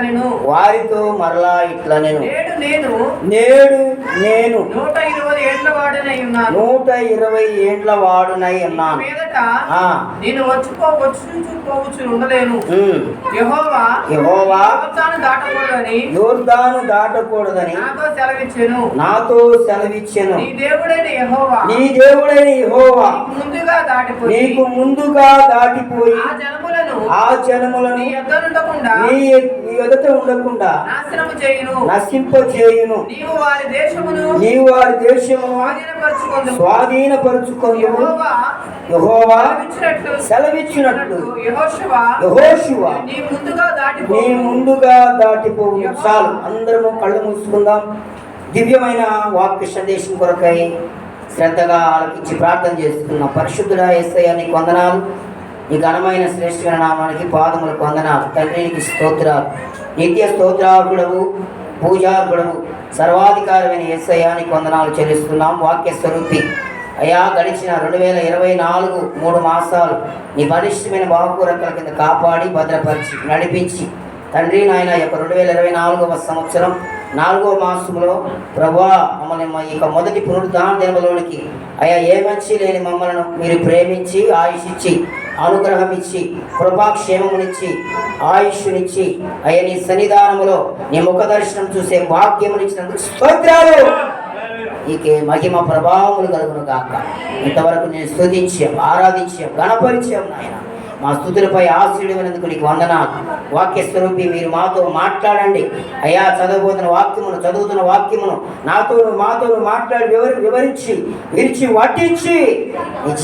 నేను వారితో మరలా ఇట్లా నేను నేను నేడు నేను నూట ఇరవై ఏళ్ళ వాడనై ఉన్నాను. నూట ఇరవై ఏండ్ల వాడునై ఉన్నాను. మీదట ఆ, నేను వచ్చిపో వచ్చి పోవచ్చు ఉండలేను. యెహోవా యెహోవా యోర్దాను దాటకూడదని యోర్దాను దాటకూడదని నాతో సెలవిచ్చాను. నాతో సెలవిచ్చెను. నీ దేవుడైన యెహోవా నీ దేవుడైన యెహోవా ముందుగా దాటిపోయి నీకు ముందుగా దాటిపోయి ఆ జనములను ఆ జనములను నీ నుండకుండా నీ ఎదుట ఉండకుండా నాశనము చేయును. నశింపచేయును నీవు వారి దేశమును నీవు వారి దేశమును స్వాధీనపరచుకుందు స్వాధీనపరుచుకొని యెహోవా యెహోవా సెలవిచ్చినట్లు సెలవిచ్చినట్లు యెహోషువ యెహోషువ నీ ముందుగా దాటిపోవు చాలు అందరము కళ్ళు మూసుకుందాం. దివ్యమైన వాక్య సందేశం కొరకై శ్రద్ధగా ఆలకించి ప్రార్థన చేసుకున్నాం పరిశుద్ధుడా ఏసయ్య నీకు వందనాలు. నీ ఘనమైన శ్రేష్ఠమైన నామానికి పాదములకు వందనాలు. తండ్రికి స్తోత్రాలు. నిత్య స్తోత్రార్కుడవు పూజార్కుడవు సర్వాధికారమైన ఎస్ఐయాని కొందనాలు వందనాలు చెల్లిస్తున్నాం. వాక్య స్వరూపి అయా గడిచిన రెండు వేల ఇరవై నాలుగు మూడు మాసాలు నీ బలిష్టమైన బాహుకూరకల కింద కాపాడి భద్రపరిచి నడిపించి తండ్రి నాయన యొక్క రెండు వేల ఇరవై నాలుగవ సంవత్సరం నాలుగో మాసంలో ప్రభా మమ్మల్ని మా యొక్క మొదటి పునరుద్ధాన దినములోనికి అయా ఏ మంచి లేని మమ్మల్ని మీరు ప్రేమించి ఆయుష్ ఇచ్చి అనుగ్రహం ఇచ్చి కృపాక్షేమమునిచ్చి ఆయుష్నిచ్చి అయ్యా నీ సన్నిధానములో నీ ముఖ దర్శనం చూసే భాగ్యమునిచ్చినందుకు స్తోత్రాలు. నీకే మహిమ ప్రభావములు కలుగును కాక ఇంతవరకు నేను స్థుతించాం ఆరాధించాం గణపరిచాం నాయన. మా స్థుతులపై ఆశ్రయుడినందుకు నీకు వందనాలు. వాక్య స్వరూపి మీరు మాతో మాట్లాడండి. అయ్యా చదవబోతున్న వాక్యమును చదువుతున్న వాక్యమును నాతోను మాతోను మాట్లాడి వివరి వివరించి విరిచి వడ్డించి.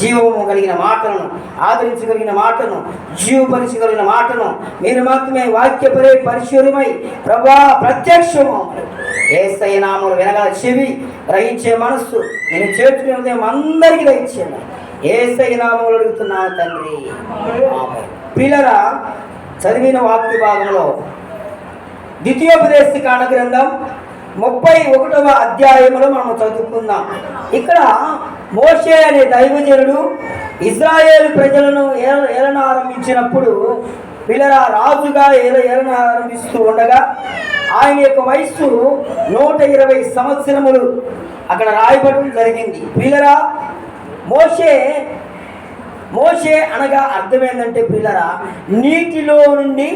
జీవము కలిగిన మాటలను ఆదరించగలిగిన మాటను జీవపరిచగలిగిన మాటను మీరు మాత్రమే వాక్యపరే పరిశురమై ప్రభా ప్రత్యక్షము. ఏసయ్య నామములు వినగల చెవి గ్రహించే మనస్సు నేను చేర్చుకునే అందరికీ దయచేయండి. ఏసయ్య నామములు తండ్రి. పిల్లల చదివిన వాక్య భాగంలో ద్వితీయోపదేశ గ్రంథం ముప్పై ఒకటవ అధ్యాయంలో మనం చదువుకుందాం. ఇక్కడ మోషే అనే దైవజనుడు ఇజ్రాయేల్ ప్రజలను ఏలన ఆరంభించినప్పుడు పిల్లరా రాజుగా ఏల ఏలన ఆరంభిస్తూ ఉండగా ఆయన యొక్క వయస్సు నూట ఇరవై సంవత్సరములు అక్కడ రాయబడడం జరిగింది. పిల్లరా మోషే మోషే అనగా అర్థం ఏంటంటే పిల్లరా నీటిలో నుండి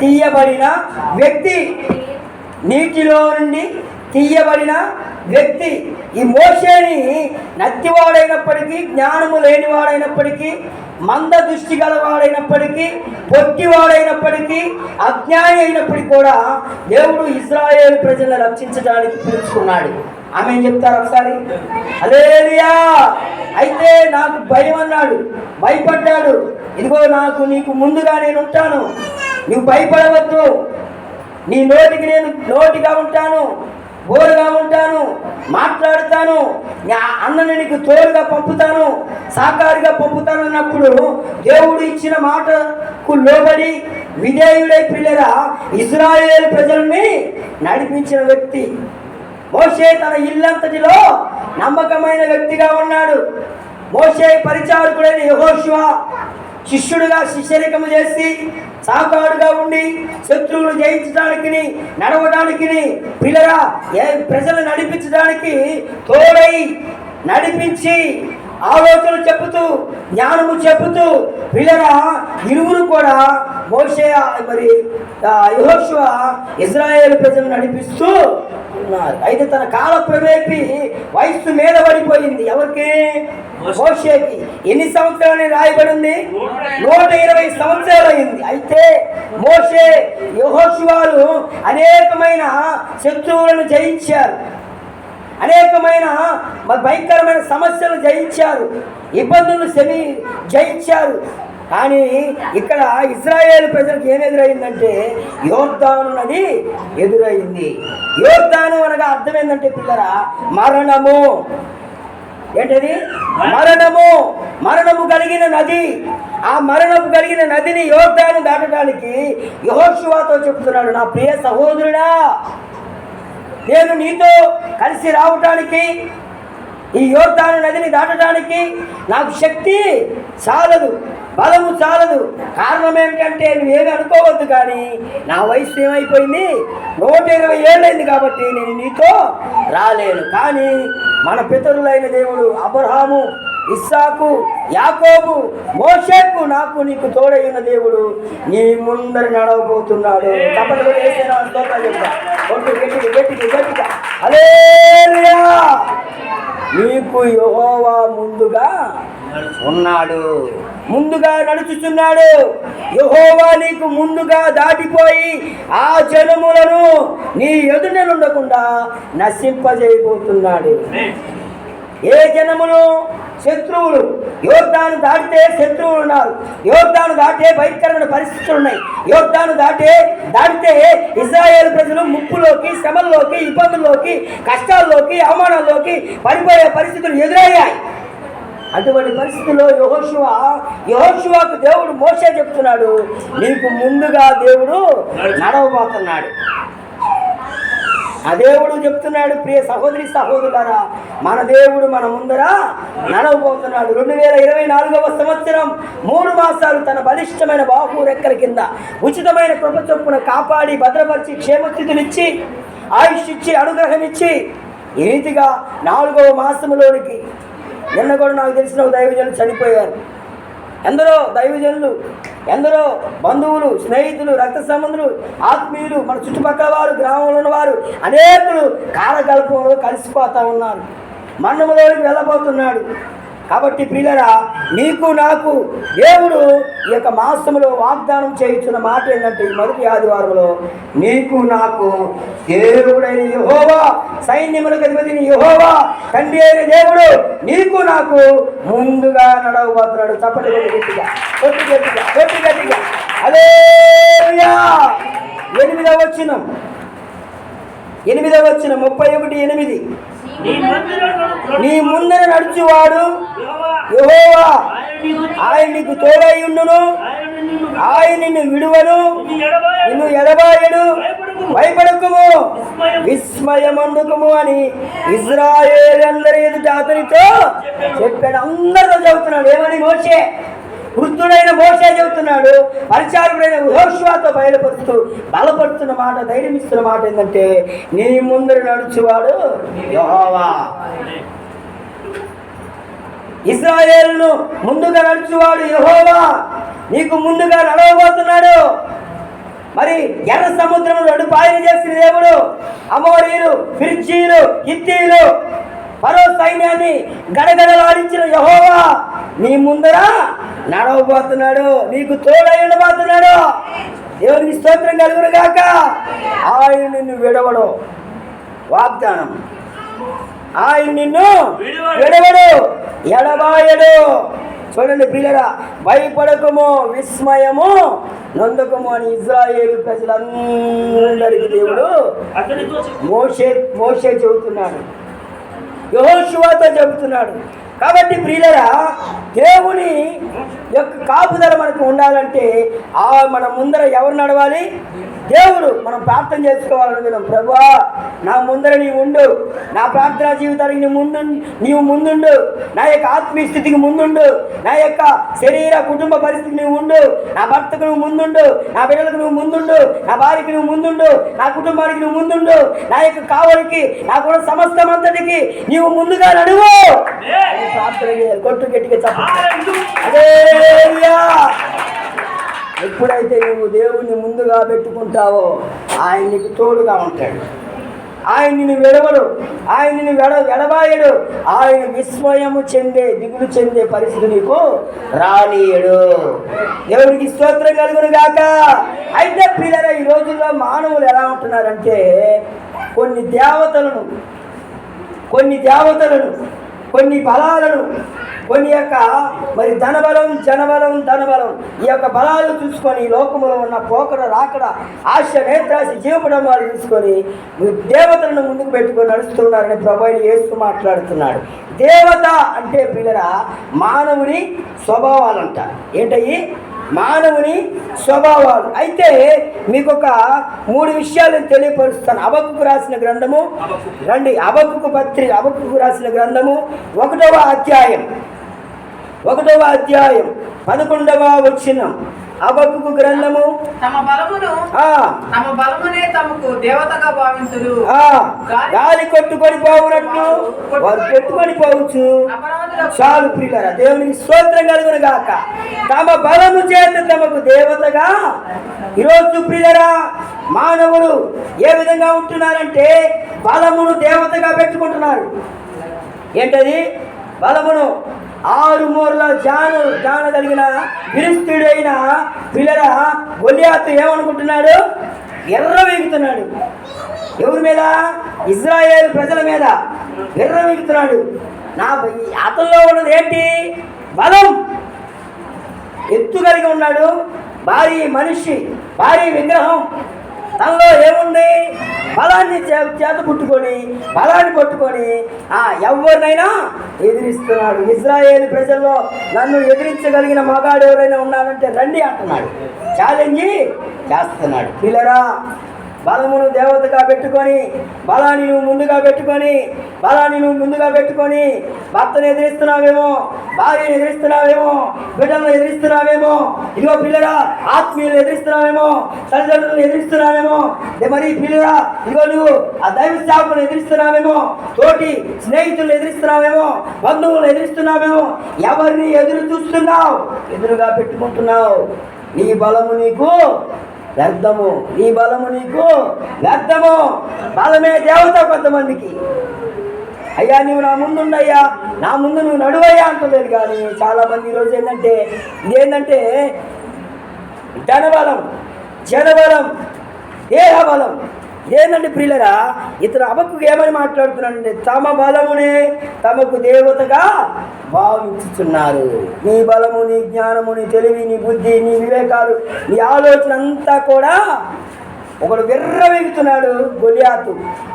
తీయబడిన వ్యక్తి. నీటిలో నుండి తీయబడిన వ్యక్తి. ఈ మోషేని నత్తివాడైనప్పటికీ జ్ఞానము లేనివాడైనప్పటికీ మంద దృష్టి గలవాడైనప్పటికీ పొట్టివాడైనప్పటికీ అజ్ఞాని అయినప్పటికీ కూడా దేవుడు ఇజ్రాయేల్ ప్రజలను రక్షించడానికి పిలుచుకున్నాడు. ఆమె ఏం చెప్తారు ఒకసారి? అలేరియా అయితే నాకు భయం అన్నాడు భయపడ్డాడు. ఇదిగో నాకు నీకు ముందుగా నేను ఉంటాను. నువ్వు భయపడవద్దు. నీ నోటికి నేను నోటిగా ఉంటాను బోరుగా ఉంటాను మాట్లాడుతాను. నా అన్నని నీకు తోడుగా పంపుతాను సాకారుగా పంపుతాను అన్నప్పుడు దేవుడు ఇచ్చిన మాటకు లోబడి విధేయుడై పిల్లరా ఇజ్రాయేల్ ప్రజల్ని నడిపించిన వ్యక్తి. మోషే తన ఇల్లంతటిలో నమ్మకమైన వ్యక్తిగా ఉన్నాడు. మోషే పరిచారకుడైన యహోశివ శిష్యుడిగా శిష్యరికము చేసి సాకాడుగా ఉండి శత్రువులు జయించడానికి నడవడానికి పిల్లరా ఏ ప్రజలు నడిపించడానికి తోడై నడిపించి ఆలోచనలు చెప్పుతూ జ్ఞానము చెప్పుతూ పిల్లరా ఇరువురు కూడా మోషే మరి యహోశివ ఇజ్రాయేల్ ప్రజలు నడిపిస్తూ ఉన్నారు. అయితే తన కాల ప్రవేపి వయస్సు మీద పడిపోయింది. ఎవరికి? మోషేకి. ఎన్ని సంవత్సరాలు రాయబడింది? నూట ఇరవై సంవత్సరాలు అయింది అయితే మోషే యహోశివాలు అనేకమైన శత్రువులను జయించారు. అనేకమైన భయంకరమైన సమస్యలు జయించారు. ఇబ్బందులు సెమి జయించారు. కానీ ఇక్కడ ఇజ్రాయేల్ ప్రజలకు ఏం ఎదురైందంటే యోర్దాను నది ఎదురైంది. యోర్దాను అనగా అర్థం ఏంటంటే పిల్లరా మరణము. ఏంటది? మరణము. మరణము కలిగిన నది. ఆ మరణము కలిగిన నదిని యోర్దాను దాటడానికి యహోశివాతో చెప్తున్నాడు నా ప్రియ సహోదరుడా నేను నీతో కలిసి రావటానికి ఈ యోర్దాను నదిని దాటడానికి నాకు శక్తి చాలదు బలము చాలదు. కారణం ఏమిటంటే నువ్వేమి అనుకోవద్దు కానీ నా వయసు ఏమైపోయింది? నూట ఇరవై ఏళ్ళైంది కాబట్టి నేను నీతో రాలేను. కానీ మన పితరులైన దేవుడు అబ్రహాము ఇస్సాకు యాకోబు మోషేకు నాకు నీకు తోడైన దేవుడు నీ ముందర నడవబోతున్నాడు. తప్పని కూడా వేసేనా గట్టిగా గట్టిగా గట్టిగా నీకు యెహోవా ముందుగా ఉన్నాడు. ముందుగా నడుచుచున్నాడు. యెహోవా నీకు ముందుగా దాటిపోయి ఆ జనములను నీ ఎదుట ఉండకుండా నశింపజేయబోతున్నాడు. ఏ జనములు శత్రువులు యోర్దాను దాటితే శత్రువులు ఉన్నారు. యోర్దాను దాటే భయంకరమైన పరిస్థితులు ఉన్నాయి. యోర్దాను దాటే దాటితే ఇజ్రాయేల్ ప్రజలు ముప్పులోకి శ్రమల్లోకి ఇబ్బందుల్లోకి కష్టాల్లోకి అవమానాల్లోకి పడిపోయే పరిస్థితులు ఎదురయ్యాయి. అటువంటి పరిస్థితుల్లో యహోశివ యహోశివాకు దేవుడు మోసే చెప్తున్నాడు నీకు ముందుగా దేవుడు నడవబోతున్నాడు. ఆ దేవుడు చెప్తున్నాడు ప్రియ సహోదరి సహోదరులారా మన దేవుడు మన ముందర నడవబోతున్నాడు. రెండు వేల ఇరవై నాలుగవ సంవత్సరం మూడు మాసాలు తన బలిష్టమైన బాహు రెక్కల కింద ఉచితమైన కృప చొప్పున కాపాడి భద్రపరిచి క్షేమస్థితులిచ్చి ఆయుష్ ఇచ్చి అనుగ్రహం ఇచ్చి ఈ రీతిగా నాలుగవ మాసములోనికి నిన్న కూడా నాకు తెలిసిన ఒక దైవజనులు చనిపోయారు. ఎందరో దైవజనులు ఎందరో బంధువులు స్నేహితులు రక్త సంబంధులు ఆత్మీయులు మన చుట్టుపక్కల వారు గ్రామంలో ఉన్నవారు అనేకులు కాలగల్పంలో కలిసిపోతూ ఉన్నారు. మన్నములోకి వెళ్ళబోతున్నాడు. కాబట్టి ప్రియులరా నీకు నాకు దేవుడు ఈ యొక్క మాసములో వాగ్దానం చేయించిన మాట ఏంటంటే ఈ మొదటి ఆదివారంలో నీకు నాకు దేవుడైన యహోవా సైన్యములకు అధిపతిని యహోవా తండ్రి అయిన దేవుడు నీకు నాకు ముందుగా నడవబోతున్నాడు. చప్పటి గట్టిగా కొట్టి గట్టిగా కొట్టి గట్టిగా. అదే ఎనిమిదవ వచ్చిన ఎనిమిదవ వచ్చిన ముప్పై ఒకటి ఎనిమిది. నీ ముందర నడుచువాడు యెహోవా. ఆయన నీకు తోడై ఉండును. ఆయన నిన్ను విడువను. నిన్ను ఎడబాయడు భయపడకుము. విస్మయం అని ఇజ్రాయేల్ అందరి ఎదుట అతనితో చెప్పాడు. అందరితో చదువుతున్నాడు. ఏమని మోసే వృద్ధుడైన మోసే చెబుతున్నాడు పరిచారకుడైన ఉహోష్వాతో బయలుపరుస్తూ బలపడుతున్న మాట ధైర్యం ఇస్తున్న మాట ఏంటంటే నీ ముందర నడుచువాడు యెహోవా. ఇస్రాయేలును ముందుగా నడుచువాడు యహోవా. నీకు ముందుగా నడవబోతున్నాడు. మరి ఎర్ర సముద్రం రెండు పాయలు చేసిన దేవుడు అమోరీలు ఫిర్జీలు కిత్తీలు పరో సైన్యాన్ని గడగడలాడించిన యహోవా నీ ముందర నడవబోతున్నాడు నీకు తోడై ఉండబోతున్నాడు. దేవునికి స్తోత్రం కలుగును గాక. ఆయన నిన్ను విడవడు. వాగ్దానం. ఆయన నిన్ను విడువడు. ఎడబాయడు. చూడండి పిల్లరా భయపడకము విస్మయము నొందకము అని ఇజ్రాయేలు ప్రజలందరికీ దేవుడు. మోషే మోషే చెబుతున్నాడు. యహోశివాతో చెబుతున్నాడు. కాబట్టి ప్రియులరా దేవుని యొక్క కాపుదల మనకు ఉండాలంటే ఆ మన ముందర ఎవరు నడవాలి? దేవుడు మనం ప్రార్థన చేసుకోవాలనుకున్నాం ప్రభా నా ముందర నీవు ఉండు. నా ప్రార్థనా జీవితానికి నీ ముందు నీవు ముందుండు. నా యొక్క ఆత్మీయ స్థితికి ముందుండు. నా యొక్క శరీర కుటుంబ పరిస్థితికి నువ్వు ఉండు. నా భర్తకు నువ్వు ముందుండు. నా బిడ్డలకు నువ్వు ముందుండు. నా భార్యకి నువ్వు ముందుండు. నా కుటుంబానికి నువ్వు ముందుండు. నా యొక్క కావలికి నా కూడా సమస్తం అంతటికి నీవు ముందుగా నడువు ప్రార్థన కొట్టు గట్టిగా చెప్పాలి ఎప్పుడైతే నువ్వు దేవుణ్ణి ముందుగా పెట్టుకుంటావో ఆయన నీకు తోడుగా ఉంటాడు. ఆయన నిన్ను విడవడు. ఆయన నిన్ను వెడ వెడబాయడు. ఆయన విస్మయము చెందే దిగులు చెందే పరిస్థితి నీకు రానీయడు. దేవుడికి స్తోత్రం కలుగును గాక. అయితే పిల్లల ఈ రోజుల్లో మానవులు ఎలా ఉంటున్నారంటే కొన్ని దేవతలను కొన్ని దేవతలను కొన్ని బలాలను కొన్ని యొక్క మరి ధనబలం జనబలం ధనబలం ఈ యొక్క బలాలు చూసుకొని ఈ లోకములో ఉన్న పోకడ రాకడ ఆశ నేత్రాశ జీవపడం తీసుకొని చూసుకొని దేవతలను ముందుకు పెట్టుకొని నడుస్తున్నారని ప్రభు యేసు మాట్లాడుతున్నాడు. దేవత అంటే పిల్లరా మానవుని స్వభావాలంట. ఏంటయ్యి? మానవుని స్వభావాలు. అయితే మీకు ఒక మూడు విషయాలు తెలియపరుస్తాను. అబక్కు రాసిన గ్రంథము. రండి. అబక్కు పత్రిక అబక్కుకు రాసిన గ్రంథము. ఒకటవ అధ్యాయం. ఒకటవ అధ్యాయం. పదకొండవ వచ్చినం అబక్కు గ్రంథము. తమ బలమును ఆ. తమ బలమునే తమకు దేవతగా భావించుడు ఆ. గాలి కొట్టుకొని పోవునట్లు వారు పెట్టుకొని పోవచ్చు. చాలు ప్రియులరా దేవునికి స్తోత్రం కలుగును గాక తమ బలము చేత తమకు దేవతగా ఈరోజు ప్రియులరా మానవులు ఏ విధంగా ఉంటున్నారంటే బలమును దేవతగా పెట్టుకుంటున్నారు. ఏంటది? బలమును ఆరు మూరల జాను జాన కలిగిన విరిస్తుడైన పిల్లల గొలియాత్ ఏమనుకుంటున్నాడు? ఎర్ర వేగుతున్నాడు ఎవరి మీద? ఇజ్రాయేల్ ప్రజల మీద ఎర్ర వేగుతున్నాడు నా అతనిలో ఉన్నది ఏంటి? బలం. ఎత్తు కలిగి ఉన్నాడు. భారీ మనిషి భారీ విగ్రహం. తనలో ఏముంది? బలాన్ని చేత పుట్టుకొని బలాన్ని పట్టుకొని ఆ ఎవరినైనా ఎదిరిస్తున్నాడు. ఇజ్రాయేల్ ప్రజల్లో నన్ను ఎదిరించగలిగిన మగాడు ఎవరైనా ఉన్నాడంటే రండి అంటున్నాడు. ఛాలెంజ్ చేస్తున్నాడు. పిల్లరా బలమును దేవతగా పెట్టుకొని బలాన్ని నువ్వు ముందుగా పెట్టుకొని బలాన్ని నువ్వు ముందుగా పెట్టుకొని భర్తను ఎదిరిస్తున్నావేమో భార్యను ఎదిరిస్తున్నావేమో బిడ్డలను ఎదిరిస్తున్నావేమో ఇదిగో పిల్లరా ఆత్మీయులు ఎదిరిస్తున్నావేమో తల్లిదండ్రులను ఎదిరిస్తున్నావేమో మరి పిల్లరా ఇదిగో నువ్వు ఆ దైవ సేవకులను ఎదిరిస్తున్నావేమో తోటి స్నేహితులను ఎదిరిస్తున్నావేమో బంధువులను ఎదిరిస్తున్నావేమో ఎవరిని ఎదురు చూస్తున్నావు? ఎదురుగా పెట్టుకుంటున్నావు. నీ బలము నీకు వ్యర్థము. నీ బలము నీకు వ్యర్థము. బలమే దేవత కొంతమందికి. అయ్యా నీవు నా ముందుండయ్యా. నా ముందు నువ్వు నడువయ్యా అంటలేదు కానీ చాలా మంది ఈరోజు ఏంటంటే ఇదేంటంటే ధనబలం జనబలం దేహబలం. ఏంటంటే ప్రియులరా? ఇతను అబకు ఏమని మాట్లాడుతున్నాడంటే తమ బలమునే తమకు దేవతగా భావించుతున్నారు నీ బలము నీ జ్ఞానము నీ తెలివి నీ బుద్ధి నీ వివేకాలు నీ ఆలోచన అంతా కూడా ఒకడు విర్రవీగుతున్నాడు గొలియాతు.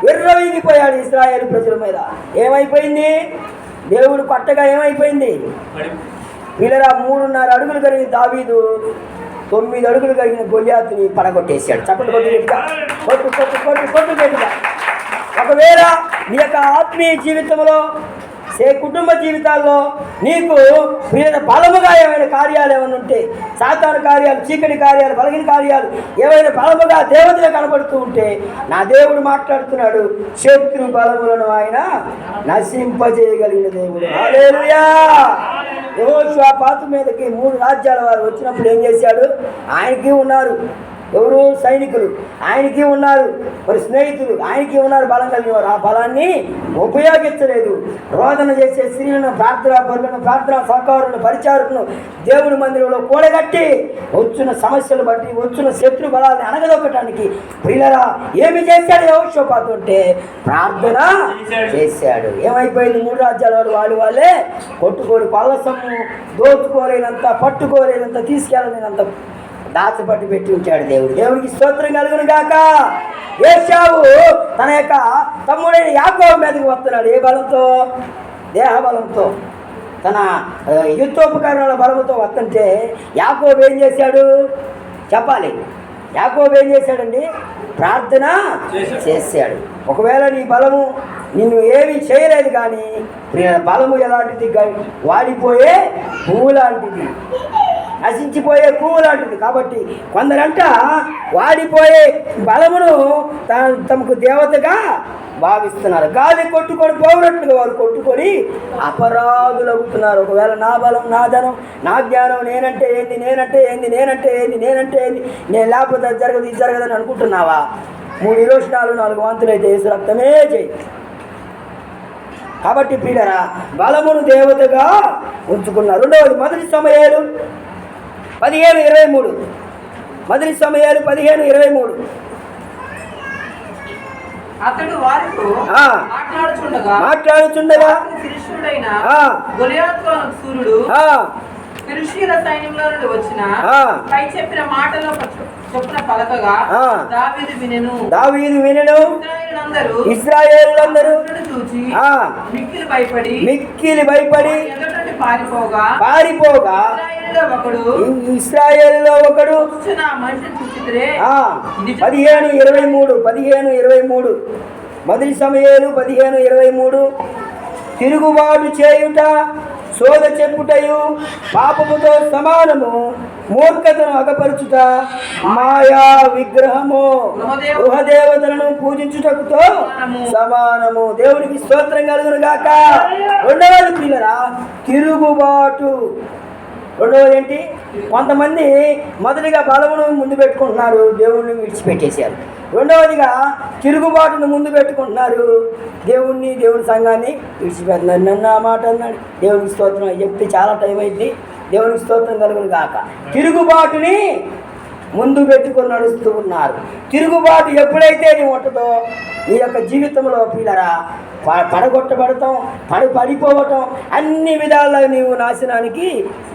విర్రవీగిపోయాడు ఇస్రాయేల్ ప్రజల మీద. ఏమైపోయింది? దేవుడు కొట్టగా ఏమైపోయింది? వీళ్ళరా మూడున్నర అడుగులు కలిగిన దావీదు. తొమ్మిది అడుగులు కలిగిన గొల్యాతుని పడగొట్టేశాడు. చప్పటి కొట్టు గట్టిగా కొట్టు కొట్టు కొట్టు కొట్టు గట్టిగా ఒకవేళ నీ యొక్క ఆత్మీయ జీవితంలో సే కుటుంబ జీవితాల్లో నీకు ప్రియ బలముగా ఏమైనా కార్యాలు ఏమైనా ఉంటే సాతాను కార్యాలు చీకటి కార్యాలు బలగిన కార్యాలు ఏవైనా బలముగా దేవతగా కనబడుతూ ఉంటే నా దేవుడు మాట్లాడుతున్నాడు శత్రు బలములను ఆయన నశింపజేయగలిగిన దేవుడు. హల్లెలూయా పాత మీదకి మూడు రాజ్యాల వారు వచ్చినప్పుడు ఏం చేశాడు? ఆయనకి ఉన్నారు. ఎవరు? సైనికులు. ఆయనకి ఉన్నారు. మరి స్నేహితులు. ఆయనకి ఉన్నారు బలం కలిగిన వారు. ఆ బలాన్ని ఉపయోగించలేదు. రోదన చేసే స్త్రీలను ప్రార్థనా పరులను ప్రార్థనా సహకారులను పరిచారకులను దేవుడి మందిరంలో కూడగట్టి వచ్చిన సమస్యలు బట్టి వచ్చిన శత్రు బలాన్ని అనగదొక్కటానికి ప్రియులరా ఏమి చేశాడు యహోషోపాతు అంటే ప్రార్థన చేశాడు. ఏమైపోయింది? మూడు రాజ్యాల వారు వాళ్ళు వాళ్ళే కొట్టుకోని పల్లసము దోచుకోలేనంత పట్టుకోలేనంత తీసుకెళ్ళలేనంత దాచపట్టి పెట్టి ఉంచాడు దేవుడు. దేవుడికి స్తోత్రం కలుగును గాక. ఏషావు తన యొక్క తమ్ముడైన యాకోబ మీదకి వస్తున్నాడు. ఏ బలంతో? దేహ బలంతో తన ఆ, యుద్ధోపకరణాల వస్తుంటే యాకోబు ఏం చేశాడు? చెప్పాలి. యాకోబు ఏం చేశాడండి? ప్రార్థన చేశాడు. ఒకవేళ నీ బలము నిన్ను ఏమీ చేయలేదు కానీ బలము ఎలాంటిది? వాడిపోయే పువ్వు లాంటిది నశించిపోయే పువ్వు లాంటిది కాబట్టి కొందరంట వాడిపోయే బలమును తా- తమకు దేవతగా భావిస్తున్నారు. గాలి కొట్టుకొని పోవునట్లుగా వారు కొట్టుకొని అపరాధులు అవుతున్నారు. ఒకవేళ నా బలం నా ధనం నా జ్ఞానం నేనంటే ఏంది నేనంటే ఏంది నేనంటే ఏంది నేనంటే ఏంది నేను లేకపోతే అది జరగదు ఇది జరగదని అనుకుంటున్నావా? మూడు ఇరోషణాలు నాలుగు వాంతులు అయితే రక్తమే చేయి. కాబట్టి పీడరా బలమును దేవతగా ఉంచుకున్నారు. రెండవది మొదటి సమయాలు పదిహేను ఇరవై మూడు. మొదటి సమయాలు పదిహేను ఇరవై మూడు. అతడు వారితో. మాట్లాడుచుండగా మాట్లాడుచుండగా. గొలియాతు సూర్యుడు ఆ, ఫిలిష్యుల సైన్యంలో నుండి వచ్చిన ఆ. పై చెప్పిన మాటలో చొప్పున పలకగా ఆ. దావీదు వినెను దావీదు వినను ఇశ్రాయేలులందరూ ఇస్రాయేలులందరూ సూర్యుడిని చూచి ఆ. మిక్కిలి భయపడి మిక్కిలి పారిపోగా పారిపోగా ఇశ్రాయేలులో ఒకడు పదిహేను ఇరవై మూడు పదిహేను ఇరవై మూడు మొదటి సమయాలు పదిహేను ఇరవై మూడు తిరుగుబాటు చేయుట శోధ చెప్పుటయు పాపముతో సమానము మూర్ఖతను అగపరుచుట మాయా విగ్రహము. గృహదేవతలను పూజించుటకుతో సమానము. దేవునికి స్తోత్రం కలుగును గాక రెండవది పిల్లరా తిరుగుబాటు. రెండవది ఏంటి? కొంతమంది మొదటిగా బలమును ముందు పెట్టుకుంటున్నారు దేవుణ్ణి విడిచిపెట్టేశారు. రెండవదిగా తిరుగుబాటును ముందు పెట్టుకుంటున్నారు. దేవుణ్ణి దేవుని సంఘాన్ని విడిచిపెట్టినారు నన్ను ఆ మాట అన్నాడు. దేవునికి స్తోత్రం. చెప్తే చాలా టైం అయింది. దేవునికి స్తోత్రం కలుగును కాక తిరుగుబాటుని ముందు పెట్టుకొని నడుస్తూ ఉన్నారు. తిరుగుబాటు ఎప్పుడైతే నీ ఉంటుందో నీ యొక్క జీవితంలో పిల్లరా పడగొట్టబడటం పడగొట్టబడతాం పడి పడిపోవటం అన్ని విధాలుగా నీవు నాశనానికి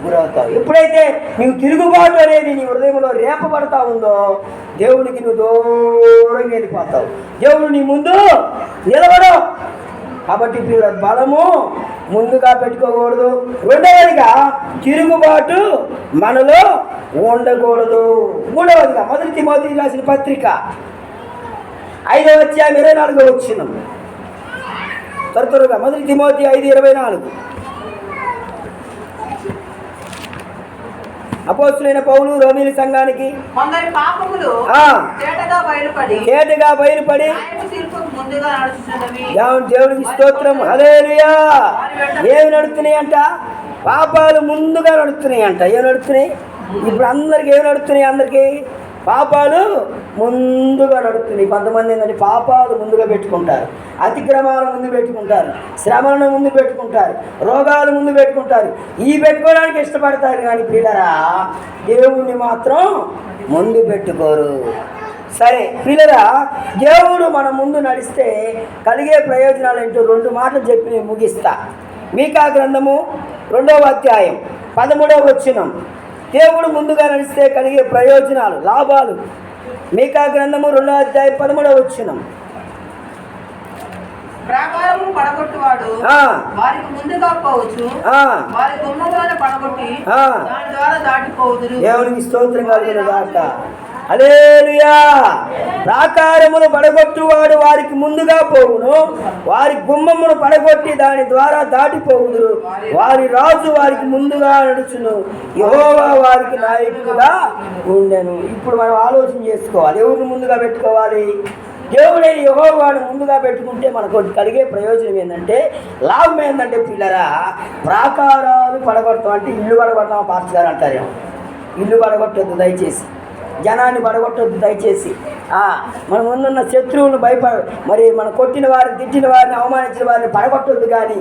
గురవుతావు. ఎప్పుడైతే నీవు తిరుగుబాటు అనేది నీ హృదయంలో రేపబడతా ఉందో దేవునికి నువ్వు దూరంగా వెళ్ళిపోతావు. దేవుడు నీ ముందు నిలబడవు కాబట్టి పిల్ల బలము ముందుగా పెట్టుకోకూడదు. రెండవదిగా తిరుగుబాటు మనలో ఉండకూడదు. మూడవదిగా మొదటి మోదీ రాసిన పత్రిక. ఐదవ వచ్చి ఇరవై నాలుగో వచ్చిన త్వరగా మొదటి తిమోతి ఐదు ఇరవై నాలుగు. అపోస్తులైన పౌలు రోమిలి సంఘానికి కేటుగా బయలుపడి దేవునికి స్తోత్రం హలేలుయా ఏమి నడుస్తున్నాయి అంట పాపాలు ముందుగా నడుస్తున్నాయి అంట ఏమి నడుస్తున్నాయి? ఇప్పుడు అందరికి ఏమి నడుస్తున్నాయి అందరికి? పాపాలు ముందుగా నడుస్తున్నాయి. కొంతమంది ఏంటంటే పాపాలు ముందుగా పెట్టుకుంటారు. అతిక్రమాలు ముందు పెట్టుకుంటారు శ్రమలను ముందు పెట్టుకుంటారు రోగాలు ముందు పెట్టుకుంటారు. ఈ పెట్టుకోవడానికి ఇష్టపడతారు కానీ పిల్లరా దేవుణ్ణి మాత్రం ముందు పెట్టుకోరు. సరే పిల్లరా దేవుడు మన ముందు నడిస్తే కలిగే ప్రయోజనాలు ఏంటో రెండు మాటలు చెప్పి నేను ముగిస్తా. మీకా గ్రంథము రెండవ అధ్యాయం పదమూడవ వచ్చినం దేవుడు ముందుగా నడిస్తే కలిగే ప్రయోజనాలు లాభాలు. మీకా గ్రంథము రెండవ అధ్యాయం పదమూడవ వచ్చినం ప్రాకారము పడగొట్టువాడు. వారికి ముందుగా పోవచ్చు. ఆ, వారి గుమ్మములను పడగొట్టి ఆ. దాని ద్వారా దాటిపోవుదురు దేవునికి స్తోత్రం కలుగును గాక అలేలుయా ప్రాకారమును పడగొట్టువాడు వారికి ముందుగా పోవును. వారి గుమ్మమును పడగొట్టి దాని ద్వారా దాటిపోవుదురు. వారి రాజు వారికి ముందుగా నడుచును. యెహోవా వారికి నాయకుడుగా ఉండెను. ఇప్పుడు మనం ఆలోచన చేసుకోవాలి. ఎవరిని ముందుగా పెట్టుకోవాలి? దేవుడైన యెహోవాను ముందుగా పెట్టుకుంటే మనకు కలిగే ప్రయోజనం ఏంటంటే లాభం ఏంటంటే పిల్లరా ప్రాకారాలు పడగొడతాం అంటే ఇల్లు పడగొడతాం పాస్టర్ గారు అంటారేమో ఇల్లు పడగొట్టద్దు దయచేసి. జనాన్ని పడగొట్టద్దు దయచేసి. మన ముందున్న శత్రువులను భయపడ మరి మన కొట్టిన వారిని తిట్టిన వారిని అవమానించిన వారిని పడగొట్టొద్దు కానీ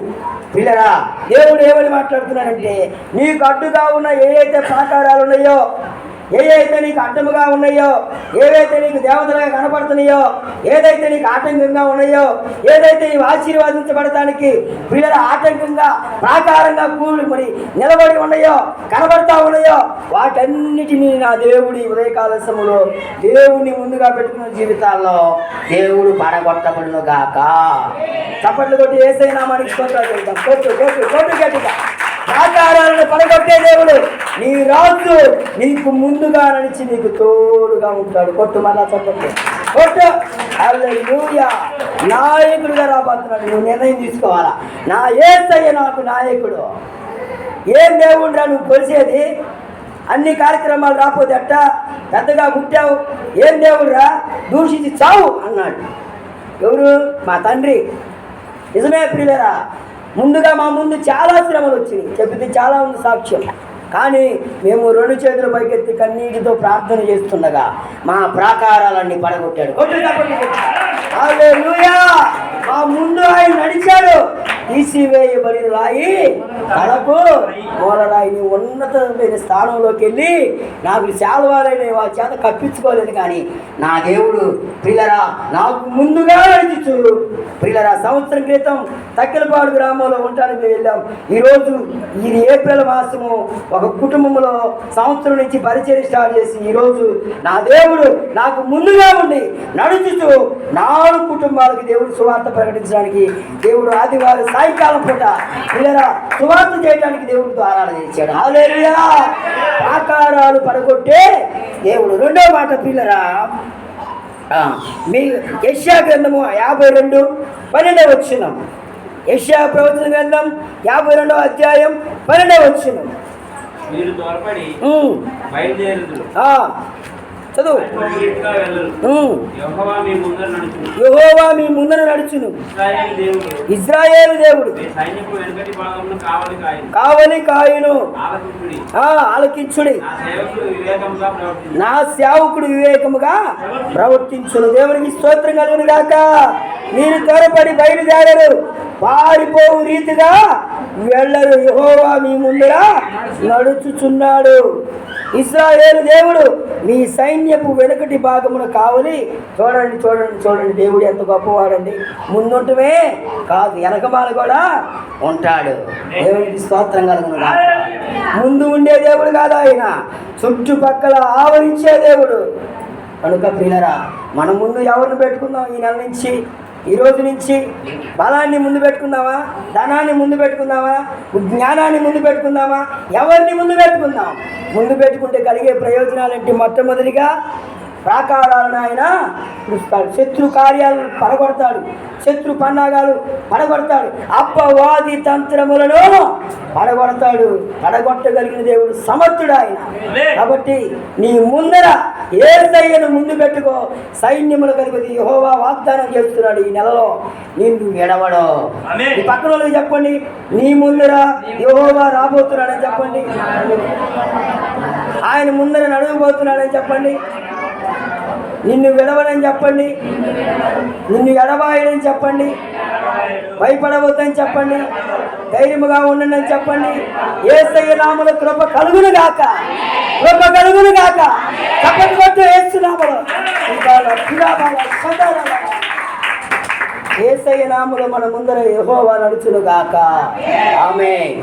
పిల్లరా దేవుడు ఏమని మాట్లాడుతున్నాడంటే నీకు అడ్డుగా ఉన్న ఏ అయితే ప్రాకారాలు ఉన్నాయో ఏవైతే నీకు అడ్డముగా ఉన్నాయో ఏవైతే నీకు దేవతలుగా కనపడుతున్నాయో ఏదైతే నీకు ఆటంకంగా ఉన్నాయో ఏదైతే నీవు ఆశీర్వాదించబడటానికి పిల్లల ఆటంకంగా ప్రాకారంగా కూడి మరి నిలబడి ఉన్నాయో కనబడతా ఉన్నాయో వాటన్నిటినీ నా దేవుడి ఉదయకాల సమయంలో దేవుడిని ముందుగా పెట్టుకున్న జీవితాల్లో దేవుడు పడగొట్టబడును గాక చప్పట్లు కొట్టి ఏసైనా మనకి కొట్టు కొట్టు కొట్టు గట్టిగా ఆచారాలను పడగొట్టే దేవుడు. నీ రాజు నీకు ముందుగా నడిచి నీకు తోడుగా ఉంటాడు. కొట్టు మళ్ళా చెప్పండి. కొట్టు. హల్లెలూయా. నాయకుడుగా రాబోతున్నాడు. నువ్వు నిర్ణయం తీసుకోవాలా? నా ఏసయ్య నాకు నాయకుడు. ఏం దేవుడురా నువ్వు కొలిసేది? అన్ని కార్యక్రమాలు రాకపోతే అట్ట? పెద్దగా పుట్టావు. ఏం దేవుడురా దూషించి చావు అన్నాడు. ఎవరు? మా తండ్రి. నిజమే ప్రియులరా ముందుగా మా ముందు చాలా శ్రమలు వచ్చినాయి. చెబితే చాలా ఉంది సాక్ష్యం. కానీ మేము రెండు చేతులు పైకెత్తి కన్నీటితో ప్రార్థన చేస్తుండగా మా ప్రాకారాలన్నీ పడగొట్టాడు. మా ముందు ఆయన నడిచాడు. తీసివేయబడిన రాయి. తలకు మూలరాయి ఉన్నతమైన స్థానంలోకి వెళ్ళి నాకు శాలువాలైన వాళ్ళ చేత కప్పించుకోలేదు కానీ నా దేవుడు ప్రిలరా నాకు ముందుగా నడిచు ప్రిలరా సంవత్సరం క్రితం తక్కిలపాడు గ్రామంలో ఉంటానికి వెళ్ళాం. ఈరోజు ఇది ఏప్రిల్ మాసము. ఒక కుటుంబంలో సంవత్సరం నుంచి పరిచయం స్టార్ట్ చేసి ఈరోజు నా దేవుడు నాకు ముందుగా ఉండి నడుచుతూ నాలుగు కుటుంబాలకు దేవుడు సువార్త ప్రకటించడానికి దేవుడు ఆదివారం సాయంకాలం పూట పిల్లరా సువార్త చేయడానికి దేవుడు ద్వారాలు తెచ్చాడు హల్లెలూయా. ఆకారాలు పడగొట్టే దేవుడు. రెండో మాట పిల్లరా మీ యశ్యా గ్రంథము యాభై రెండు పన్నెండవ వచ్చినాం యెషయా ప్రవచన గ్రంథం యాభై రెండవ అధ్యాయం పన్నెండవ వచ్చిన చదువు. యెహోవా మీ ముందర నడుచును. ఇజ్రాయేలు దేవుడు. కావలి కాయను. ఆలకించుడి. నా సేవకుడు వివేకముగా ప్రవర్తించును. దేవునికి స్తోత్రం కలుగును గాక మీరు త్వరపడి బయలుదేరరు. పారిపోవు రీతిగా వెళ్ళరు. యెహోవా మీ ముందర నడుచుచున్నాడు. ఇస్రాయేలు దేవుడు మీ సైన్యపు వెనుకటి భాగమున కావలి. చూడండి చూడండి చూడండి దేవుడు ఎంత గొప్పవాడండి. ముందుంటమే కాదు వెనకమాల కూడా ఉంటాడు. దేవునికి స్తోత్రం కలుగును ముందు ఉండే దేవుడు కాదు ఆయన. చుట్టుపక్కల ఆవరించే దేవుడు. కనుక ప్రియులరా మన ముందు ఎవరిని పెట్టుకుందాం? ఈ నెల నుంచి ఈరోజు నుంచి బలాన్ని ముందు పెట్టుకుందామా? ధనాన్ని ముందు పెట్టుకుందామా? జ్ఞానాన్ని ముందు పెట్టుకుందామా? ఎవరిని ముందు పెట్టుకుందాం? ముందు పెట్టుకుంటే కలిగే ప్రయోజనాలేంటి? మొట్టమొదటిగా ప్రాకారాలను ఆయన పిలుస్తాడు. శత్రు కార్యాలను పడగొడతాడు. శత్రు పన్నాగాలు పడగొడతాడు. అప్పవాది తంత్రములను పడగొడతాడు. పడగొట్టగలిగిన దేవుడు సమర్థుడు ఆయన. కాబట్టి నీ ముందర ఏ సైన్యను ముందు పెట్టుకో. సైన్యముల కలిపి యెహోవా వాగ్దానం చేస్తున్నాడు ఈ నెలలో. నిన్ను ఎడవడో. ఈ పక్కన వాళ్ళకి చెప్పండి. నీ ముందర యెహోవా రాబోతున్నాడని చెప్పండి. ఆయన ముందర నడువబోతున్నాడని చెప్పండి. నిన్ను విడవనని చెప్పండి. నిన్ను ఎడబాయడని చెప్పండి. భయపడవద్దని చెప్పండి. ధైర్యముగా ఉండనని చెప్పండి. ఏసయ్య నామల కృప కలుగును గాక. కృప కలుగును గాక. చప్పటి కొట్టు ఏసునామలు ఏసయ్య నాములు మన ముందర ఎహోవా నడుచును గాక. ఆమె